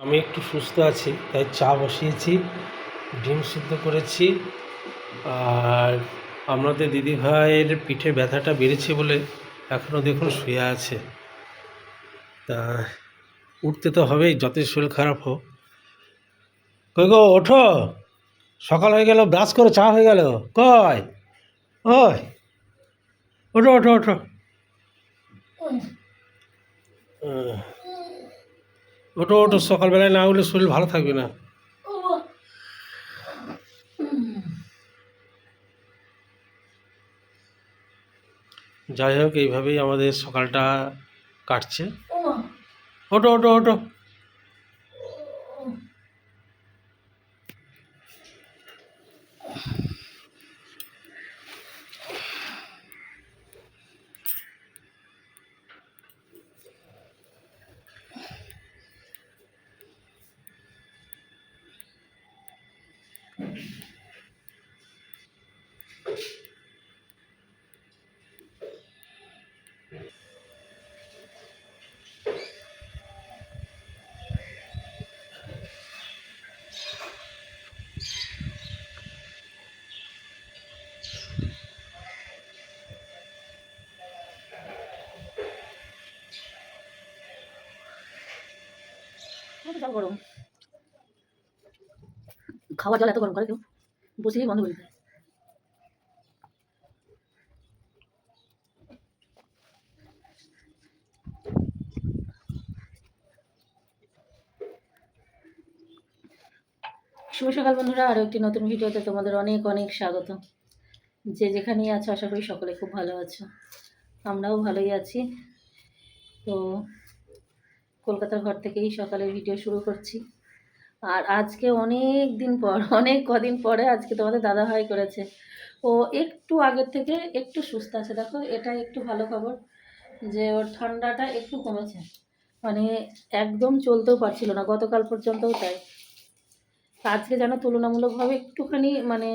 আমি একটু সুস্থ আছি তাই চা বসিয়েছি ডিম সিদ্ধ করেছি। আর আপনাদের দিদিভাইয়ের পিঠে ব্যথাটা বেড়েছে বলে এখনও দেখুন শুয়ে আছে। তা উঠতে তো হবেই যতই শরীর খারাপ হোক। কই গো ওঠো। সকাল হয়ে গেল ব্রাশ করে চা হয়ে গেল। কয় ওই। ওঠো ওঠো ওঠো। ওঠো ওঠো, সকালবেলায় না হলে শরীর ভালো থাকবে না। যাই হোক, এইভাবেই আমাদের সকালটা কাটছে। ওটো ওটো ওঠো। জল গরম। খাওয়া জল এত গরম করে কেউ? বসেই বন্ধ করে শুভ সকাল বন্ধুরা আরও একটি নতুন ভিডিওতে তোমাদের অনেক অনেক স্বাগত। যে যেখানেই আছো, আশা করি সকলে খুব ভালো আছো। আমরাও ভালোই আছি। তো কলকাতার ঘর থেকেই সকালের ভিডিও শুরু করছি। আর আজকে অনেক দিন পর, অনেক কদিন পরে আজকে তোমাদের দাদা ভাই করেছে। ও একটু আগের থেকে একটু সুস্থ আছে। দেখো, এটা একটু ভালো খবর যে ওর ঠান্ডাটা একটু কমেছে। মানে একদম চলতেও পারছিল না, গতকাল পর্যন্তও তাই। আজকে যেন তুলনামূলকভাবে একটুখানি মানে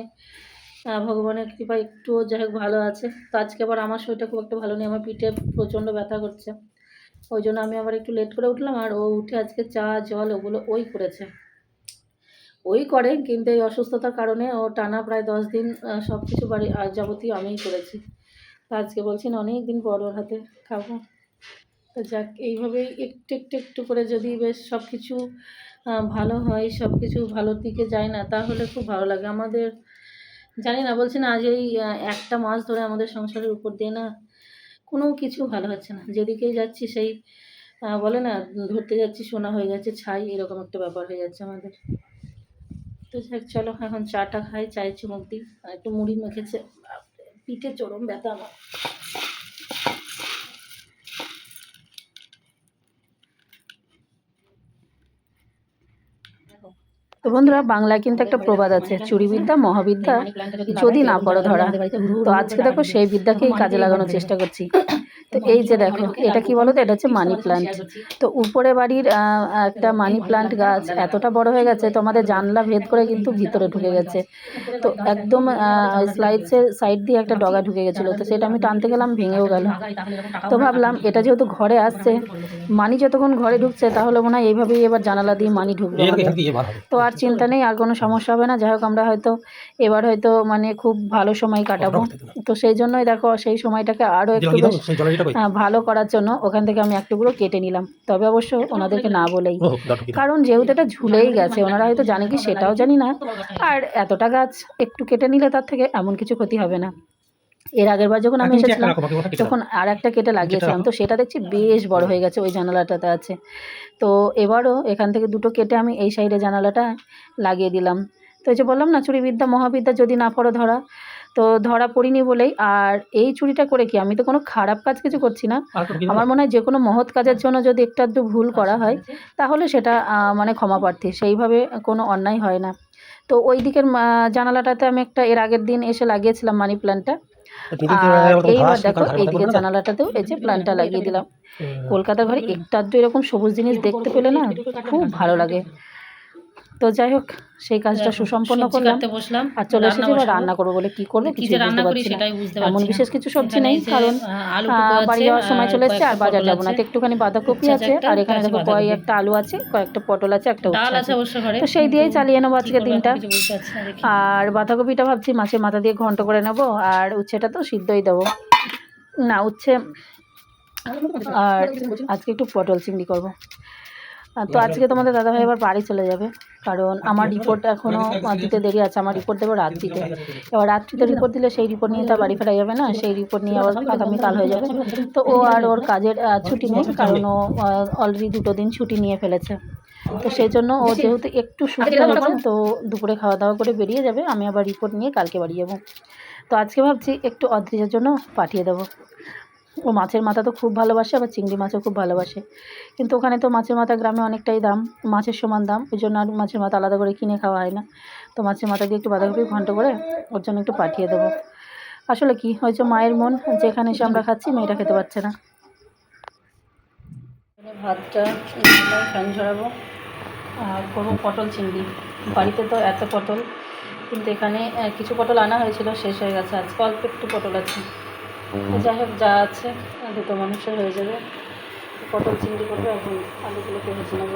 ভগবানের কৃপা একটু যাই হোক ভালো আছে। তো আজকে আবার আমার শরীরটা খুব একটা ভালো নেই, আমার পিঠে প্রচণ্ড ব্যথা করছে। ওই জন্য আমি আবার একটু লেট করে উঠলাম, আর ও উঠে আজকে চা, জল ওগুলো ওই করেছে। ওই করে, কিন্তু এই অসুস্থতার কারণে ও টানা প্রায় দশ দিন সব কিছু বাড়ি যাবতীয় আমিই করেছি। তো আজকে বলছেন অনেক দিন ওর হাতে খাব। তো যাক, এইভাবেই একটু একটু একটু করে যদি বেশ সব কিছু ভালো হয় সব কিছু ভালোর দিকে যায় না, তাহলে খুব ভালো লাগে। আমাদের, জানি না, বলছি না, আজ এই একটা মাস ধরে আমাদের সংসারের উপর দিয়ে না কোনো কিছু ভালো হচ্ছে না। যেদিকেই যাচ্ছি সেই বলে না, ধরতে যাচ্ছি সোনা হয়ে যাচ্ছে ছাই, এরকম একটা ব্যাপার হয়ে যাচ্ছে আমাদের। তো যাক, চলো, এখন চাটা খাই, চায়ের চুমুক দিই একটু মুড়ি মেখেছে। পিঠে চরম ব্যথা আমার। তো বন্ধুরা, বাংলায় কিন্তু একটা প্রবাদ আছে চুরি বিদ্যা মহাবিদ্যা, যদি না পড়ো ধরা। তো আজকে দেখো সেই বিদ্যাকেই কাজে লাগানোর চেষ্টা করছি। তো এই যে দেখো এটা কি বলো তো এটা হচ্ছে মানি প্লান্ট তো উপরে বাড়ির একটা মানি প্লান্ট গাছ এতটা বড় হয়ে গেছে তো আমাদের জানলা ভেদ করে কিন্তু ভিতরে ঢুকে গেছে। তো একদম স্লাইডসের সাইড দিয়ে একটা ডগা ঢুকে গেছিল তো সেটা আমি টানতে গেলাম ভেঙেও গেল। তো ভাবলাম এটা যেহেতু ঘরে আসছে মানি যতক্ষণ ঘরে ঢুকছে তাহলে মনে হয় এইভাবেই এবার জানালা দিয়ে মানি ঢুকবে তো আর চিন্তা নেই আর কোনো সমস্যা হবে না। যাই হোক আমরা হয়তো এবার হয়তো মানে খুব ভালো সময় কাটাবো। তো সেই জন্যই দেখো সেই সময়টাকে আরও একটু ভালো করার জন্য ওখান থেকে আমি এক টুকরো কেটে নিলাম। তবে অবশ্য ওনাদেরকে না বলেই। কারণ যেহেতু এটা ঝুলেই গেছে ওনারা হয়তো জানে কি সেটাও জানি না। আর এতটা গাছ একটু কেটে নিলে তার থেকে এমন কিছু ক্ষতি হবে না। এর আগের বার যখন আমি এসেছিলাম তখন আর একটা কেটে লাগিয়েছিলাম তো সেটা দেখছি বেশ বড় হয়ে গেছে ওই জানালাটাতে আছে। তো এবারও এখান থেকে দুটো কেটে আমি এই সাইডে জানালাটা লাগিয়ে দিলাম। তো এই যে বললাম না চুরিবিদ্যা মহাবিদ্যা যদি না পড়ো ধরা তো ধরা পড়িনি বলেই। আর এই চুরিটা করে কি? আমি তো কোনো খারাপ কাজ কিছু করছি না। আমার মনে হয় যে কোনো মহৎ কাজের জন্য যদি একটু আধটু ভুল করা হয় তাহলে সেটা মানে ক্ষমা প্রার্থী। সেইভাবে কোনো অন্যায় হয় না। তো ওই দিকের জানালাটাতে আমি একটা এর আগের দিন এসে লাগিয়েছিলাম মানি প্ল্যান্টটা আর এইবার দেখো এইদিকে জানালাটাতেও এই যে প্ল্যান্টটা লাগিয়ে দিলাম। কলকাতার ঘরে একটু এরকম সবুজ জিনিস দেখতে পেলে না খুব ভালো লাগে। তো যাই হোক সেই কাজটা সুসম্পন্ন করলাম। বসলাম আর চলে এসেছি এবার রান্না করব বলে কি করব কিছু রান্না করি সেটাই বুঝতে এমন পারছি না। বিশেষ কিছু সবজি নেই কারণ বাড়ি যাওয়ার সময় চলে এসেছে আর বাজার যাব না। তো একটুখানি বাঁধাকপি আছে আর এখানে দেখো কয় একটা আলু আছে কয়েকটা পটল আছে একটা ডাল আছে আছে। অবশ্য ঘরে। তো সেই দিয়েই চালিয়ে নেব আজকে দিনটা। আর বাঁধাকপিটা ভাবছি মাছের মাথা দিয়ে ঘন্ট করে নেব আর উচ্ছেটা তো সিদ্ধই দেবো। না উচ্ছে আর আজকে একটু পটল চিংড়ি করব। তো আজকে তোমাদের দাদাভাই এবার বাড়ি চলে যাবে। কারণ আমার রিপোর্ট এখনও দিতে দেরি আছে আমার রিপোর্ট দেবো রাত্রিতে। এবার রাত্রিতে রিপোর্ট দিলে সেই রিপোর্ট নিয়ে তো বাড়ি ফেরা যাবে না সেই রিপোর্ট নিয়ে আবার আগামীকাল হয়ে যাবে। তো ও আর ওর কাজের ছুটি নেই কারণ ও অলরেডি দুটো দিন ছুটি নিয়ে ফেলেছে। তো সেই জন্য ও যেহেতু একটু সুবিধা হয়েছে তো দুপুরে খাওয়া দাওয়া করে বেরিয়ে যাবে আমি আবার রিপোর্ট নিয়ে কালকে বাড়ি যাব। তো আজকে ভাবছি একটু অদ্রিজের জন্য পাঠিয়ে দেবো। ও মাছের মাথা তো খুব ভালোবাসে, আবার চিংড়ি মাছও খুব ভালোবাসে। কিন্তু ওখানে তো মাছের মাথা গ্রামে অনেকটাই দাম, মাছের সমান দাম, ওই জন্য আর মাছের মাথা আলাদা করে কিনে খাওয়া হয় না। তো মাছের মাথা দিয়ে একটু বাঁধাকপি ঘন্ট করে, ওর জন্য একটু পাঠিয়ে দেবো। আসলে কি হয়েছে মায়ের মন, যেখানে এসে আমরা খাচ্ছি মেয়েটা খেতে পারছে না। ভাতটা ফ্যান ঝরাবো, আর করব পটল চিংড়ি। বাড়িতে তো এত পটল, কিন্তু এখানে কিছু পটল আনা হয়েছিল, শেষ হয়ে গেছে। আজকে অল্প একটু পটল আছে। যাই হোক, যা আছে, দুটো মানুষের হয়ে যাবে। পটল চিংড়ি করবে, এখন আলুগুলোকে ভেজে নেব।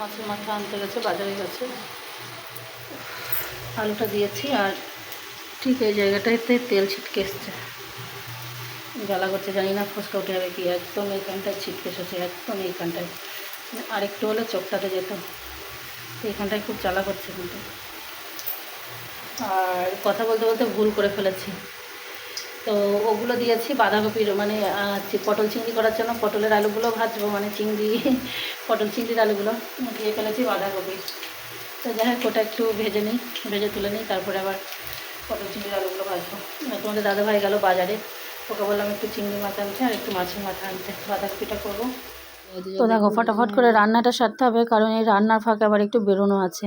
মাছের মাথা আনতে গেছে, বাজারে গেছে। আলুটা দিয়েছি, আর ঠিক এই জায়গাটাতে তেল ছিটকে এসছে। জ্বালা করছে, জানি না, ফুসকা উঠে যাবে কি, একদম এইখানটায় ছিটকে এসেছে একদম এইখানটায়। মানে আরেকটু হলে চোখটাতে যেত। তো এইখানটায় খুব জ্বালা করছে কিন্তু। আর কথা বলতে বলতে ভুল করে ফেলেছি। তো ওগুলো দিয়েছি বাঁধাকপির মানে পটল চিংড়ি করার জন্য পটলের আলুগুলো ভাজবো মানে চিংড়ি, পটল চিংড়ির আলুগুলো দিয়ে ফেলেছি বাঁধাকপি। তো যাই হোক, ওটা একটু ভেজে নিই, ভেজে তুলে নিই, তারপরে আবার পটল চিংড়ির আলুগুলো ভাজবো। তোমাদের দাদাভাই গেল বাজারে। ওকে বললাম একটু চিংড়ি মাছ আনতে আর একটু মাছের মাথা আনতে, বাঁধাকপিটা করব। তো দেখো, ফটাফট করে রান্নাটা সারতে হবে, কারণ এই রান্নার ফাঁকে আবার একটু বেরোনো আছে।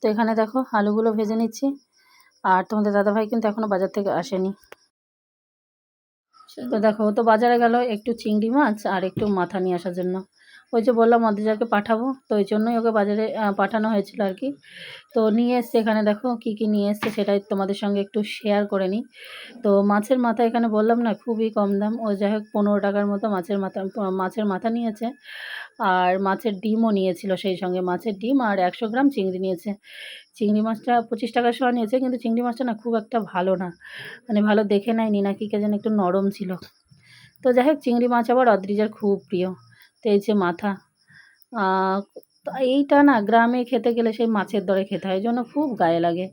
তো এখানে দেখো, আলুগুলো ভেজে নিচ্ছি। আর তোমাদের দাদাভাই কিন্তু এখনও বাজার থেকে আসেনি। তো দেখো তো বাজারে গেল, একটু চিংড়ি মাছ আর একটু মাথা নিয়ে আসার জন্য। ওই যে বললাম অদ্রিজাকে পাঠাবো, তো ওই জন্যই ওকে বাজারে পাঠানো হয়েছিল আর কি। তো নিয়ে এসছে এখানে দেখো কি কি নিয়ে এসছে, সেটাই তোমাদের সঙ্গে একটু শেয়ার করে নিই। তো মাছের মাথা এখানে বললাম না, খুবই কম দাম। ও যাই হোক, পনেরো টাকার মতো মাছের মাথা মাছের মাথা নিয়েছে। আর মাছের ডিমও নিয়েছিল সেই সঙ্গে। মাছের ডিম আর একশো গ্রাম চিংড়ি নিয়েছে। চিংড়ি মাছটা পঁচিশ টাকা শোয়া নিয়েছে, কিন্তু চিংড়ি মাছটা না খুব একটা ভালো না। মানে ভালো দেখে নেয়নি, নাকি কে যেন একটু নরম ছিল। তো যাই হোক, চিংড়ি মাছ আবার অদ্রিজার খুব প্রিয়। তো এই যে মাথা এইটা না গ্রামে খেতে গেলে সেই মাছের দরে খেতে হয় জন্য খুব গায়ে লাগে।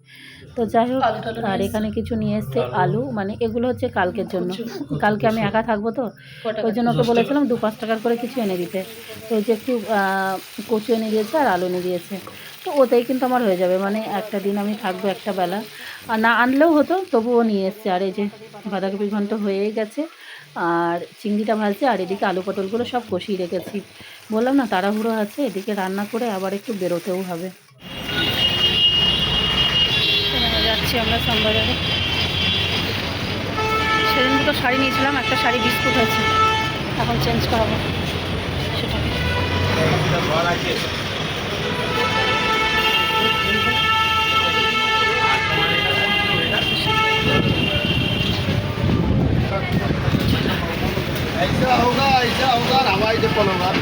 তো যাই হোক আর এখানে কিছু নিয়ে এসছে আলু। মানে এগুলো হচ্ছে কালকের জন্য। কালকে আমি একা থাকব তো ওই জন্য ওকে বলেছিলাম দু পাঁচ টাকার করে কিছু এনে দিতে। তো যে একটু কচু এনে দিয়েছে আর আলু এনে দিয়েছে। তো ওতেই কিন্তু আমার হয়ে যাবে। মানে একটা দিন আমি থাকব একটা বেলা। আর না আনলেও হতো, তবুও নিয়ে এসছে। আর এই যে বাঁধাকপি ঘন্ট হয়েই গেছে, আর চিংড়িটা ভাজছে আর এদিকে আলু পটলগুলো সব কষিয়ে রেখেছি। বললাম না, তাড়াহুড়ো আছে, এদিকে রান্না করে আবার একটু বেরোতেও হবে। যাচ্ছি আমরা শ্যামবাজারে সেদিন দুটো শাড়ি নিয়েছিলাম, একটা শাড়ি বিস্কুট আছে এখন চেঞ্জ করাবো। সেটাকে বাড়িতে পলো আর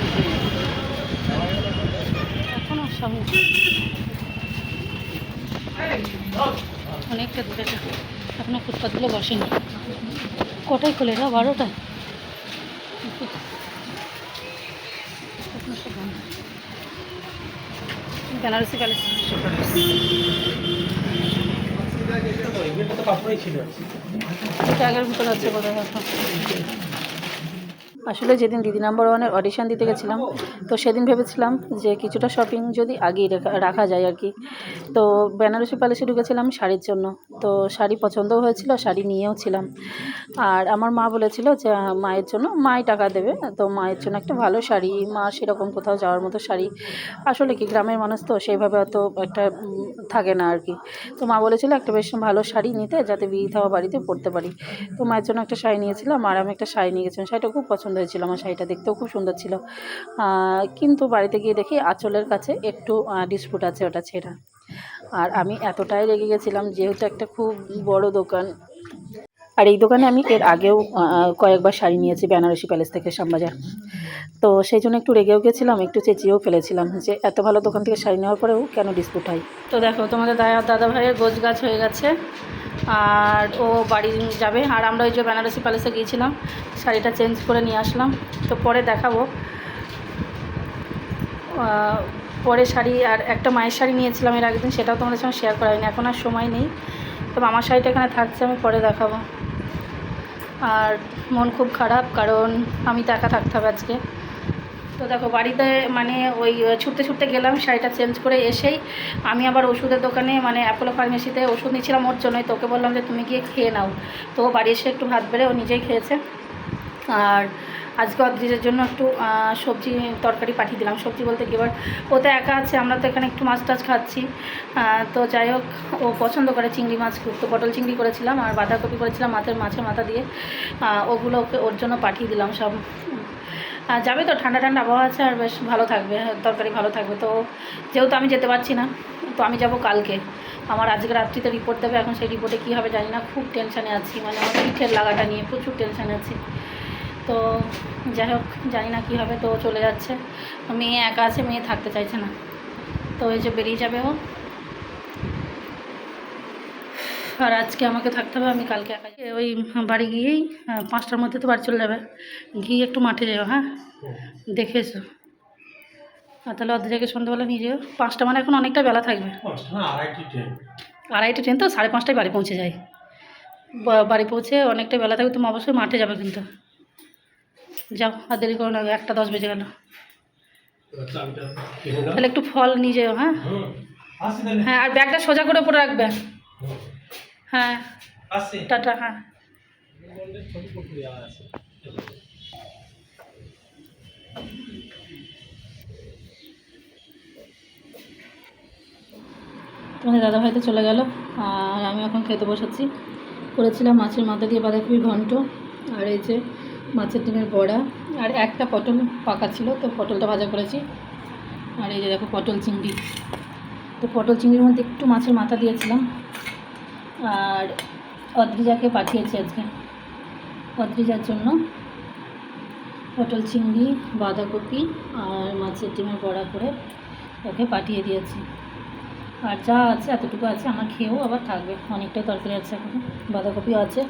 অনেকটা দূরে এখনও ফুটপাতগুলো বসেনি। কটায় খোলে না বারোটা বেনারসি প্যালেস আগের ভিতরে আছে বোধ হয় আসলে যেদিন দিদি নাম্বার ওয়ানের অডিশন দিতে গেছিলাম, তো সেদিন ভেবেছিলাম যে কিছুটা শপিং যদি আগেই রেখা যায় আর কি। তো বেনারসি প্যালেসে ঢুকেছিলাম শাড়ির জন্য। তো শাড়ি পছন্দও হয়েছিল, শাড়ি নিয়েও ছিলাম। আর আমার মা বলেছিল যে, মায়ের জন্য মাই টাকা দেবে। তো মায়ের জন্য একটা ভালো শাড়ি, মা সেরকম কোথাও যাওয়ার মতো শাড়ি। আসলে কি গ্রামের মানুষ তো সেইভাবে অত একটা থাকে না আর কি। তো মা বলেছিল একটা বেশ ভালো শাড়ি নিতে, যাতে বিয়ে থাওয়া বাড়িতে পরতে পারি। তো মায়ের জন্য একটা শাড়ি নিয়েছিলাম, আর আমি একটা শাড়ি নিয়ে গেছিলাম। শাড়িটা খুব পছন্দ হয়েছিল আমার শাড়িটা দেখতেও খুব সুন্দর ছিল। কিন্তু বাড়িতে গিয়ে দেখি আঁচলের কাছে একটু ডিসপুট আছে ওটা ছেঁড়া। আর আমি এতটাই রেগে গেছিলাম, যেহেতু একটা খুব বড় দোকান আর এই দোকানে আমি এর আগেও কয়েকবার শাড়ি নিয়েছি বেনারসি প্যালেস থেকে শ্যামবাজার। তো সেই জন্য একটু রেগেও গেছিলাম, একটু চেঁচিয়েও ফেলেছিলাম যে এত ভালো দোকান থেকে শাড়ি নেওয়ার পরেও কেন ডিসপুট হয়? তো দেখো, তোমাদের দাদা দাদা ভাইয়ের গোছ গাছ হয়ে গেছে, আর ও বাড়ি যাবে। আর আমরা ওই যে বেনারসি প্যালেসে গিয়েছিলাম, শাড়িটা চেঞ্জ করে নিয়ে আসলাম। তো পরে দেখাবো। পরে শাড়ি, আর একটা মায়ের শাড়ি নিয়েছিলাম এর আগের দিন, সেটাও তোমাদের সঙ্গে শেয়ার করা হয়নি, এখন আর সময় নেই। তো আমার শাড়িটা এখানে থাকছে, আমি পরে দেখাবো। আর মন খুব খারাপ কারণ আমি তো একা থাকতাম আজকে। তো দেখো বাড়িতে মানে ওই ছুটতে ছুটতে গেলাম, শাড়িটা চেঞ্জ করে এসেই আমি আবার ওষুধের দোকানে মানে অ্যাপোলো ফার্মেসিতে ওষুধ নিয়েছিলাম ওর জন্যই, তোকে বললাম যে তুমি গিয়ে খেয়ে নাও। তো বাড়ি এসে একটু ভাত বেড়ে ও নিজেই খেয়েছে। আর আজকে অদ্রিজের জন্য একটু সবজি তরকারি পাঠিয়ে দিলাম। সবজি বলতে কি, এবার ও তো একা আছে, আমরা তো এখানে একটু মাছ টাছ খাচ্ছি। তো যাই হোক, ও পছন্দ করে চিংড়ি মাছ তো পটল চিংড়ি করেছিলাম আর বাঁধাকপি করেছিলাম মাছের মাছের মাথা দিয়ে। ওগুলো ওকে ওর জন্য পাঠিয়ে দিলাম সব। যাবে তো, ঠান্ডা ঠান্ডা আবহাওয়া আছে আর বেশ ভালো থাকবে, তরকারি ভালো থাকবে। তো যেহেতু আমি যেতে পারছি না, তো আমি যাব কালকে। আমার আজকে রাত্রিতে রিপোর্ট দেবে, এখন সেই রিপোর্টে কী হবে জানি না, খুব টেনশানে আছি। মানে আমার পিঠের লাগাটা নিয়ে প্রচুর টেনশানে আছি। তো যাই হোক জানি না কী হবে তো চলে যাচ্ছে। মেয়ে একা আছে মেয়ে থাকতে চাইছে না। তো এই যে বেরিয়ে যাবে ও। আর আজকে আমাকে থাকতে হবে আমি কালকে একা ওই বাড়ি গিয়েই পাঁচটার মধ্যে তো বাড়ি চলে যাবে। গিয়ে একটু মাঠে যাও হ্যাঁ? দেখে এসো। আর তাহলে অর্ধেকে সন্ধ্যাবেলা নিয়ে যেও। পাঁচটা মানে এখন অনেকটা বেলা থাকবে। আড়াইটি ট্রেন তো সাড়ে পাঁচটায় বাড়ি পৌঁছে যায়। বাড়ি পৌঁছে অনেকটা বেলা থাকবে তুমি অবশ্যই মাঠে যাবে কিন্তু। যাও আর দেরি করো না একটা দশ বেজে গেল। তাহলে একটু ফল নিয়ে যাও হ্যাঁ? হ্যাঁ আর ব্যাগটা সোজা করে উপরে রাখবে। হ্যাঁ টাটা হ্যাঁ। তোমাদের দাদা ভাই তো চলে গেল আর আমি এখন খেতে বসাচ্ছি। করেছিলাম মাছের মাথা দিয়ে বাঁধাকপি ঘন্ট আর এই যে মাছের ডিমের বড়া আর একটা পটল পাকা ছিল, তো পটলটা ভাজা করেছি। আর এই যে দেখো পটল চিংড়ি। তো পটল চিংড়ির মধ্যে একটু মাছের মাথা দিয়েছিলাম। আর অদ্রিজাকে পাঠিয়েছি আজকে। অদ্রিজার জন্য পটল চিংড়ি, বাঁধাকপি আর মাছের ডিমের বড়া করে ওকে পাঠিয়ে দিয়েছি। আর যা আছে, এতটুকু আছে, আমার খেয়েও আবার থাকবে। অনেকটাই তরকারি আছে এখন। বাঁধাকপিও আছে।